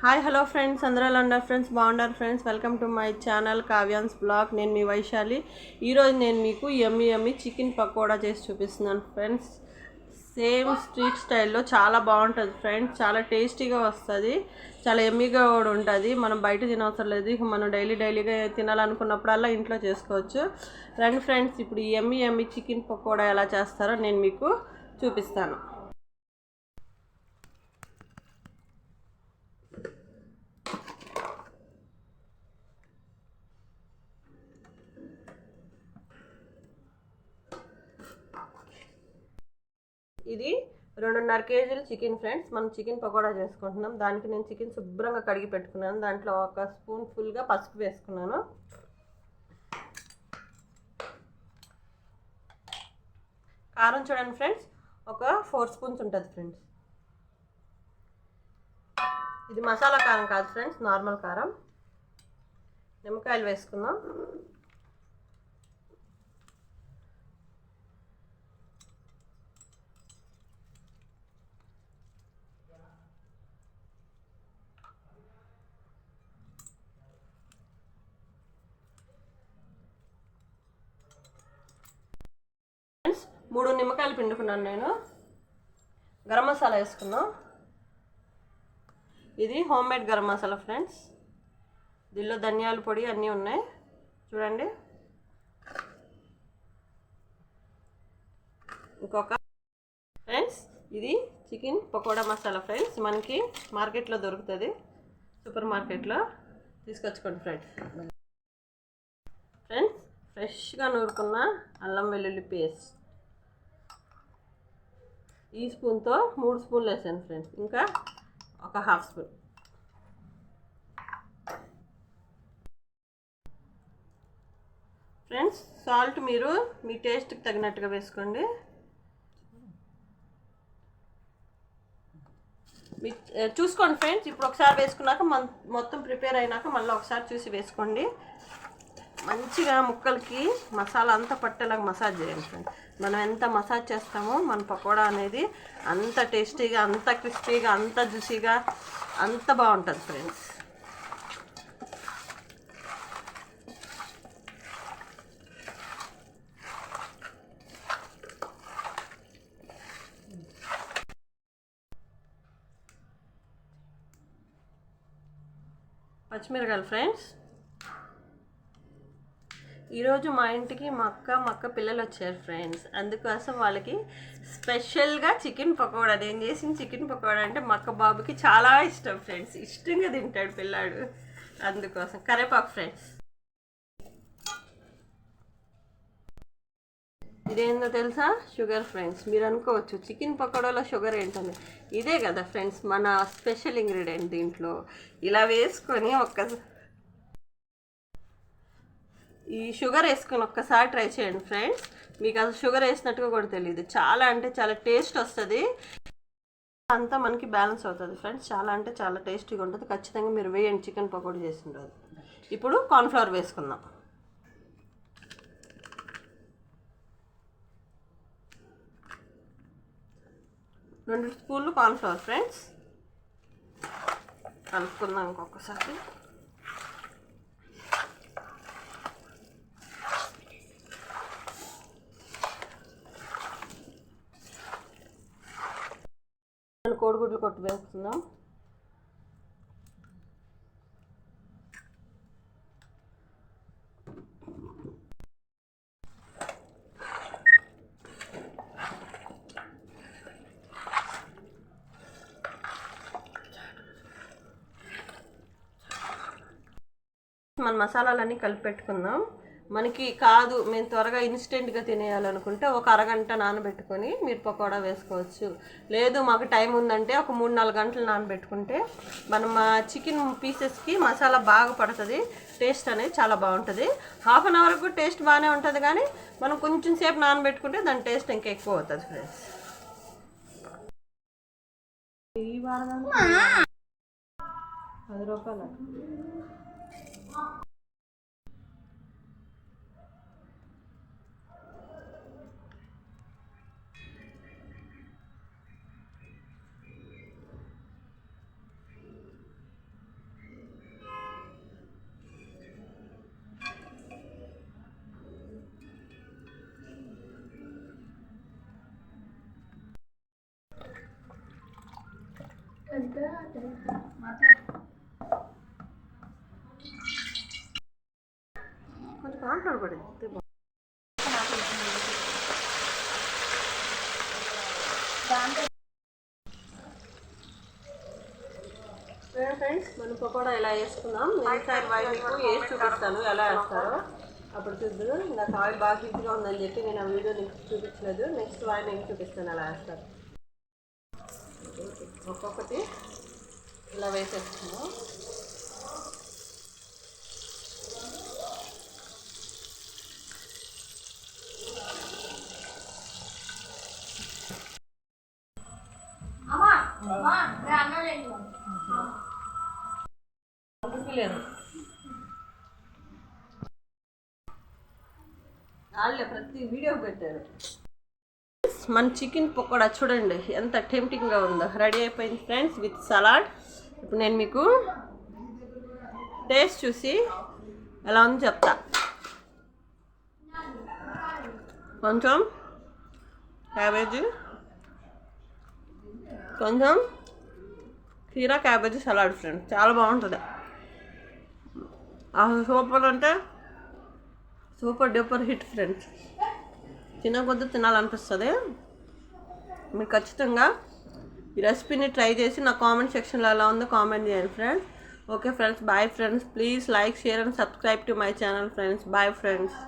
Hi hello friends. అందరూ ఎలా ఉన్నారు ఫ్రెండ్స్? బాగున్నారు friends. Welcome to my channel Kavyans blog. నేను మీ వైశాలి. ఈరోజు నేను మీకు ఎమ్మి ఎమ్మి చికెన్ పకోడా చేసి చూపిస్తున్నాను ఫ్రెండ్స్. సేమ్ స్ట్రీట్ స్టైల్లో చాలా బాగుంటుంది ఫ్రెండ్స్. చాలా టేస్టీగా వస్తుంది. చాలా ఎమ్మిగా కూడా ఉంటుంది. మనం బయట తినవసరం లేదు. ఇక మనం డైలీ డైలీగా తినాలనుకున్నప్పుడల్లా ఇంట్లో చేసుకోవచ్చు. రండి ఫ్రెండ్స్ ఇప్పుడు ఈ ఎమ్మి ఎమ్మి చికెన్ పకోడా ఎలా చేస్తారో నేను మీకు చూపిస్తాను. ఇది రెండున్నర కేజీలు చికెన్ ఫ్రెండ్స్. మనం చికెన్ పకోడా చేసుకుంటున్నాం. దానికి నేను చికెన్ శుభ్రంగా కడిగి పెట్టుకున్నాను. దాంట్లో ఒక స్పూన్ ఫుల్గా పసుపు వేసుకున్నాను. కారం చూడండి ఫ్రెండ్స్. ఒక ఫోర్ స్పూన్స్ ఉంటుంది ఫ్రెండ్స్. ఇది మసాలా కారం కాదు ఫ్రెండ్స్. నార్మల్ కారం. నిమ్మకాయలు వేసుకుందాం ఫ్రెండ్స్ మూడు నిమ్మకాయలు పిండుకున్నాను నేను. గరం మసాలా వేసుకున్నాం ఇది home made garam masala friends. దీనిలో ధనియాల పొడి అన్నీ ఉన్నాయి. చూడండి. ఇంకొక ఫ్రెండ్స్ ఇది చికెన్ పకోడా మసాలా ఫ్రెండ్స్. మనకి మార్కెట్లో దొరుకుతుంది. సూపర్ మార్కెట్లో తీసుకొచ్చుకోండి ఫ్రెండ్స్. ఫ్రెండ్స్ ఫ్రెష్గా నూరుకున్న అల్లం వెల్లుల్లి పేస్ట్. ఈ స్పూన్తో మూడు స్పూన్లు వేసాను ఫ్రెండ్స్. ఇంకా ఒక హాఫ్ స్పూన్. ఫ్రెండ్స్ సాల్ట్ మీరు మీ టేస్ట్కి తగినట్టుగా వేసుకోండి. మీ చూసుకోండి ఫ్రెండ్స్. ఇప్పుడు ఒకసారి వేసుకున్నాక మొత్తం ప్రిపేర్ అయినాక మళ్ళీ ఒకసారి చూసి వేసుకోండి. మంచిగా ముక్కలకి మసాలా అంతా పట్టేలాగా మసాజ్ చేయండి ఫ్రెండ్స్ మనం ఎంత మసాజ్ చేస్తామో మన పకోడా అనేది అంత టేస్టీగా అంత క్రిస్పీగా అంత జ్యూసీగా అంత బాగుంటుంది ఫ్రెండ్స్ పచ్చిమిరకాయలు ఫ్రెండ్స్ ఈరోజు మా ఇంటికి మా అక్క మా అక్క పిల్లలు వచ్చారు ఫ్రెండ్స్ అందుకోసం వాళ్ళకి స్పెషల్గా చికెన్ పకోడా. నేను చేసిన చికెన్ పకోడా అంటే మా అక్క బాబుకి చాలా ఇష్టం ఫ్రెండ్స్ ఇష్టంగా తింటాడు పిల్లాడు. అందుకోసం కరేపాకు ఫ్రెండ్స్ ఇదేందో తెలుసా? షుగర్ ఫ్రెండ్స్ మీరు అనుకోవచ్చు చికెన్ పకోడాలో షుగర్ ఏంటని. ఇదే కదా ఫ్రెండ్స్ మన స్పెషల్ ఇంగ్రీడియంట్ దీంట్లో. ఇలా వేసుకొని ఒక్క ఈ షుగర్ వేసుకుని ఒక్కసారి ట్రై చేయండి ఫ్రెండ్స్. మీకు అసలు షుగర్ వేసినట్టుగా కూడా తెలియదు చాలా అంటే చాలా టేస్ట్ వస్తుంది. అంతా మనకి బ్యాలెన్స్ అవుతుంది ఫ్రెండ్స్. చాలా అంటే చాలా టేస్టీగా ఉంటుంది. ఖచ్చితంగా మీరు వేయండి చికెన్ పకోడీ చేసిన రోజు. ఇప్పుడు కార్న్ఫ్లవర్ వేసుకుందాం. రెండు స్పూన్లు కార్న్ఫ్లవర్ ఫ్రెండ్స్. కలుపుకుందాం ఇంకొకసారి. కోడిగుడ్లు కొట్టు వేస్తున్నాం మన మసాలాలన్నీ కలిపి పెట్టుకుందాం. మనకి కాదు మేము త్వరగా ఇన్స్టెంట్గా తినేయాలనుకుంటే ఒక అరగంట నానబెట్టుకొని మీరు పకోడా వేసుకోవచ్చు. లేదు మాకు టైం ఉందంటే ఒక మూడు నాలుగు గంటలు నానబెట్టుకుంటే మనం మా చికెన్ పీసెస్కి మసాలా బాగా పడుతుంది టేస్ట్ అనేది చాలా బాగుంటుంది. హాఫ్ అన్ అవర్ కూడా టేస్ట్ బాగానే ఉంటుంది కానీ మనం కొంచెం సేపు నానబెట్టుకుంటే దాని టేస్ట్ ఇంకా ఎక్కువ అవుతుంది ఫ్రెండ్స్ ఈ వారం పది రూపాయలు. కొంచెం కాంట్రోల్ పడింది ఫ్రెండ్స్ మనం పకోడా ఎలా వేసుకుందాం నెక్స్ట్ టైం వాయి మీకు వేసి చూపిస్తాను ఎలా వేస్తారో అప్పుడు చూద్దు నాకు ఆయిల్ బాగా హీట్గా ఉందని చెప్పి నేను ఆ వీడియో నీకు చూపించలేదు నెక్స్ట్ వాయిల్ నేను చూపిస్తాను ఎలా వేస్తారు ఒక్కొక్కటి ఇలా వేసేస్తున్నాం లేదు వాళ్ళే ప్రతి వీడియో పెట్టారు. మన చికెన్ పకోడా చూడండి ఎంత టెంప్టింగ్గా ఉందో. రెడీ అయిపోయింది ఫ్రెండ్స్ విత్ సలాడ్ ఇప్పుడు నేను మీకు టేస్ట్ చూసి ఎలా ఉందో చెప్తా. కొంచెం క్యాబేజీ కొంచెం కీరా క్యాబేజీ సలాడ్ ఫ్రెండ్స్ చాలా బాగుంటుంది. అసలు సూపర్ అంటే సూపర్ డూపర్ హిట్ ఫ్రెండ్స్. తినకొద్దు తినాలనిపిస్తుంది. మీరు ఖచ్చితంగా ఈ రెసిపీని ట్రై చేసి నా కామెంట్ సెక్షన్లో ఎలా ఉందో కామెంట్ చేయండి friends. Okay friends bye friends please like share and subscribe to my channel friends. Bye friends.